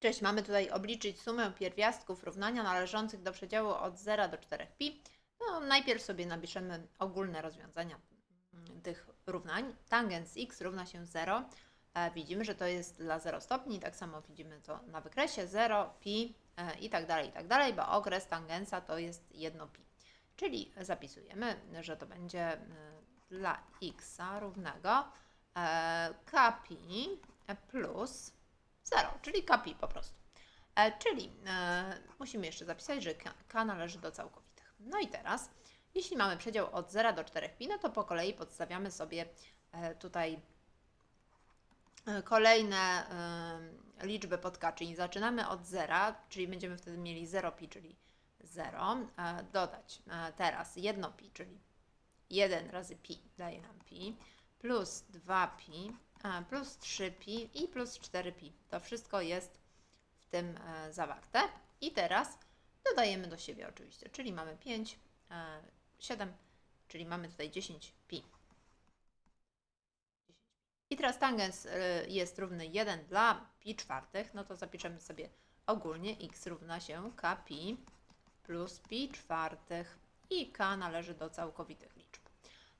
Cześć, mamy tutaj obliczyć sumę pierwiastków równania należących do przedziału od 0 do 4pi. No, najpierw sobie napiszemy ogólne rozwiązania mm, tych równań. Tangens x równa się 0. E, widzimy, że to jest dla 0 stopni, tak samo widzimy to na wykresie 0, pi e, i tak dalej, i tak dalej, bo okres tangensa to jest 1 pi. Czyli zapisujemy, że to będzie e, dla x równego kpi plus 0, czyli kpi po prostu. E, czyli e, musimy jeszcze zapisać, że k, k należy do całkowitych. No i teraz, jeśli mamy przedział od 0 do 4 pi, no to po kolei podstawiamy sobie e, tutaj e, kolejne e, liczby pod k, czyli zaczynamy od 0, czyli będziemy wtedy mieli 0 pi, czyli 0, e, dodać e, teraz 1 pi, czyli 1 razy pi daje nam pi, plus 2 pi, a, plus 3pi i plus 4pi. To wszystko jest w tym e, zawarte. I teraz dodajemy do siebie oczywiście, czyli mamy 5, e, 7, czyli mamy tutaj 10pi. I teraz tangens e, jest równy 1 dla pi czwartych, no to zapiszemy sobie ogólnie x równa się kpi plus pi czwartych i k należy do całkowitych.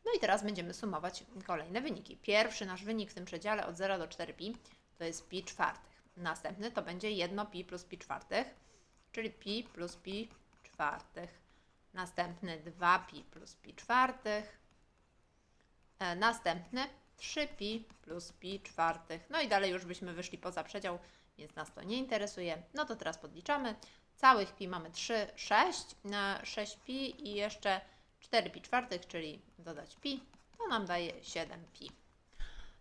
No i teraz będziemy sumować kolejne wyniki. Pierwszy nasz wynik w tym przedziale od 0 do 4pi to jest pi czwartych. Następny to będzie 1 pi plus pi czwartych, czyli pi plus pi czwartych. Następny 2 pi plus pi czwartych. E, następny 3 pi plus pi czwartych. No i dalej już byśmy wyszli poza przedział, więc nas to nie interesuje. No to teraz podliczamy. Całych pi mamy 3, 6, na 6 pi i jeszcze 4 pi czwartych, czyli dodać pi, to nam daje 7 pi.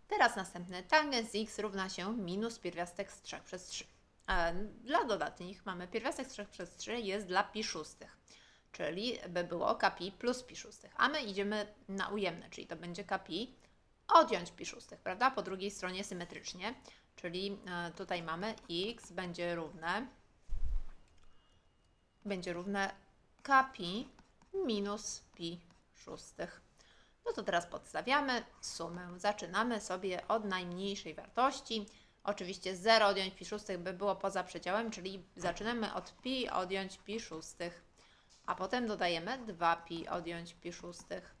Teraz następny tangens x równa się minus pierwiastek z 3 przez 3. A dla dodatnich mamy pierwiastek z 3 przez 3 jest dla pi szóstych, czyli by było kpi plus pi szóstych, a my idziemy na ujemne, czyli to będzie kpi odjąć pi szóstych, prawda? Po drugiej stronie symetrycznie, czyli e, tutaj mamy x będzie równe będzie równe kpi minus pi szóstych. No to teraz podstawiamy sumę. Zaczynamy sobie od najmniejszej wartości. Oczywiście 0 odjąć pi szóstych by było poza przedziałem, czyli zaczynamy od pi odjąć pi szóstych, a potem dodajemy 2pi odjąć pi szóstych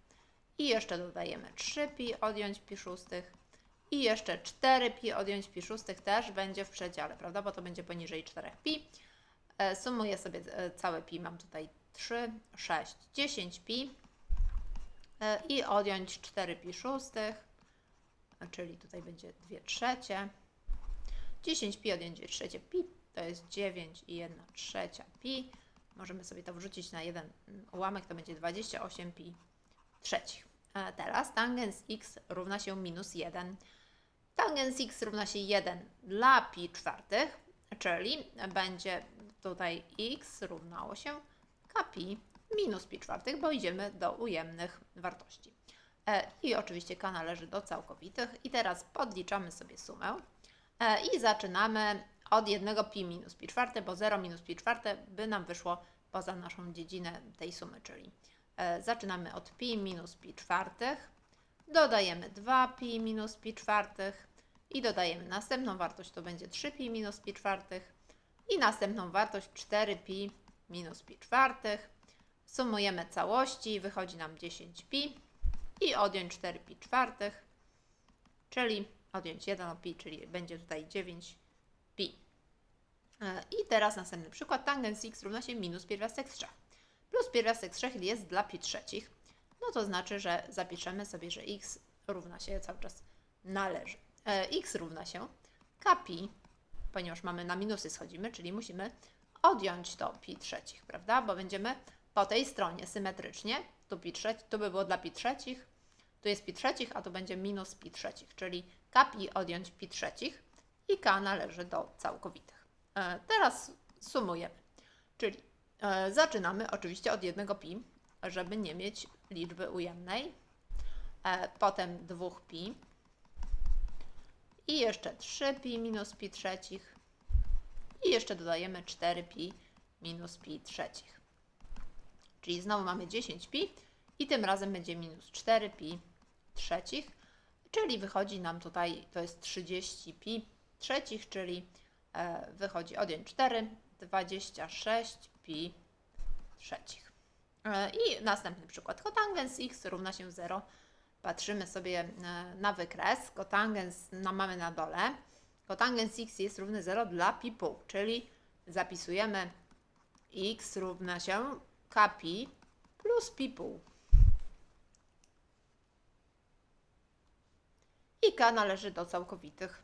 i jeszcze dodajemy 3pi odjąć pi szóstych i jeszcze 4pi odjąć pi szóstych też będzie w przedziale, prawda, bo to będzie poniżej 4pi. E, Sumuję sobie e, całe pi, mam tutaj 3, 6, 10 pi e, i odjąć 4 pi szóstych, czyli tutaj będzie 2 trzecie. 10 pi odjąć 2 trzecie pi to jest 9 i 1 trzecia pi. Możemy sobie to wrzucić na jeden ułamek, to będzie 28 pi trzecich. A teraz tangens x równa się minus 1. Tangens x równa się 1 dla pi czwartych, czyli będzie tutaj x równało się kpi minus pi czwartych, bo idziemy do ujemnych wartości. E, I oczywiście k należy do całkowitych. I teraz podliczamy sobie sumę e, i zaczynamy od 1 pi minus pi czwarte, bo 0 minus pi czwarte by nam wyszło poza naszą dziedzinę tej sumy, czyli e, zaczynamy od pi minus pi czwartych, dodajemy 2 pi minus pi czwartych i dodajemy następną wartość, to będzie 3 pi minus pi czwartych i następną wartość 4 pi minus pi czwartych. Sumujemy całości, wychodzi nam 10 pi i odjąć 4 pi czwartych, czyli odjąć 1 pi, czyli będzie tutaj 9 pi. E, I teraz następny przykład. Tangens x równa się minus pierwiastek z 3. Plus pierwiastek z 3 jest dla pi trzecich. No to znaczy, że zapiszemy sobie, że x równa się cały czas należy. E, x równa się kpi, ponieważ mamy na minusy schodzimy, czyli musimy odjąć to pi trzecich, prawda? Bo będziemy po tej stronie symetrycznie, tu, pi trzeci, tu by było dla pi trzecich, tu jest pi trzecich, a tu będzie minus pi trzecich, czyli kpi odjąć pi trzecich i k należy do całkowitych. E, teraz sumujemy, czyli e, zaczynamy oczywiście od jednego pi, żeby nie mieć liczby ujemnej, e, potem 2 pi i jeszcze 3 pi minus pi trzecich i jeszcze dodajemy 4 pi minus pi trzecich. Czyli znowu mamy 10 pi i tym razem będzie minus 4 pi trzecich, czyli wychodzi nam tutaj, to jest 30 pi trzecich, czyli e, wychodzi odjąć 4, 26 pi trzecich. E, I następny przykład. Kotangens x równa się 0. Patrzymy sobie e, na wykres. Kotangens no, mamy na dole. Kotangens x jest równy 0 dla pi pół, czyli zapisujemy x równa się k pi plus pi pół. I k należy do całkowitych.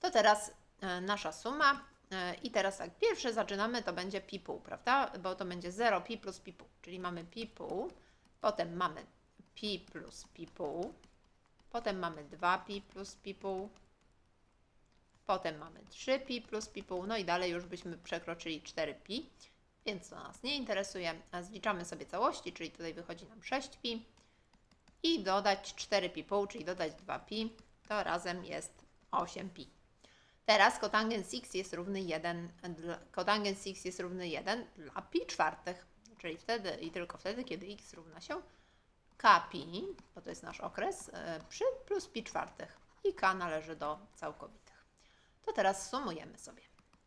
To teraz e, nasza suma. E, I teraz tak, pierwsze zaczynamy, to będzie pi pół, prawda? Bo to będzie 0 pi plus pi pół, czyli mamy pi pół, potem mamy pi plus pi pół, potem mamy 2 pi plus pi pół, potem mamy 3 pi plus pi pół, no i dalej już byśmy przekroczyli 4 pi, więc to nas nie interesuje. A Zliczamy sobie całości, czyli tutaj wychodzi nam 6 pi i dodać 4 pi pół, czyli dodać 2 pi, to razem jest 8 pi. Teraz kotangens x jest równy 1, dla- kotangens x jest równy 1 dla pi czwartych, czyli wtedy i tylko wtedy, kiedy x równa się k pi, bo to jest nasz okres, e, przy plus pi czwartych i k należy do całkowitych. To teraz sumujemy sobie.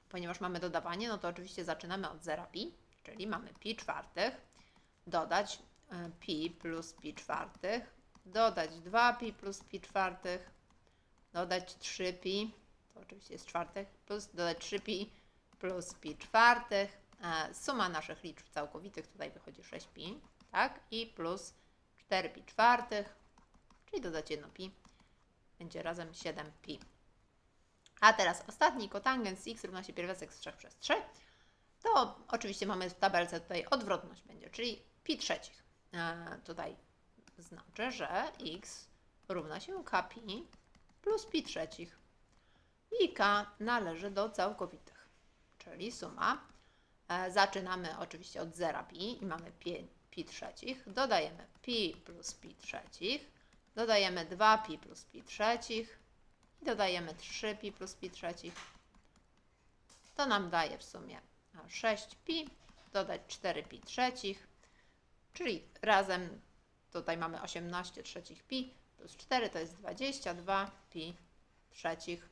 Ponieważ mamy dodawanie, no to oczywiście zaczynamy od 0 pi, czyli mamy pi czwartych, dodać e, pi plus pi czwartych, dodać 2 pi plus pi czwartych, dodać 3 pi, to oczywiście jest czwartek, plus dodać 3 pi plus pi czwartych. E, Suma naszych liczb całkowitych tutaj wychodzi 6 pi, tak? I plus 4 pi czwartych, czyli dodać 1 pi, będzie razem 7 pi. A teraz ostatni kotangens x równa się pierwiastek z 3 przez 3. To oczywiście mamy w tabelce tutaj odwrotność będzie, czyli pi trzecich. E, tutaj znaczy, że x równa się k pi plus pi trzecich. I k należy do całkowitych, czyli suma. E, zaczynamy oczywiście od 0 pi i mamy pi, pi trzecich. Dodajemy pi plus pi trzecich. Dodajemy 2 pi plus pi trzecich. I dodajemy 3 pi plus pi trzecich. To nam daje w sumie 6 pi, dodać 4 pi trzecich, czyli razem tutaj mamy 18 trzecich pi plus 4 to jest 22 pi trzecich.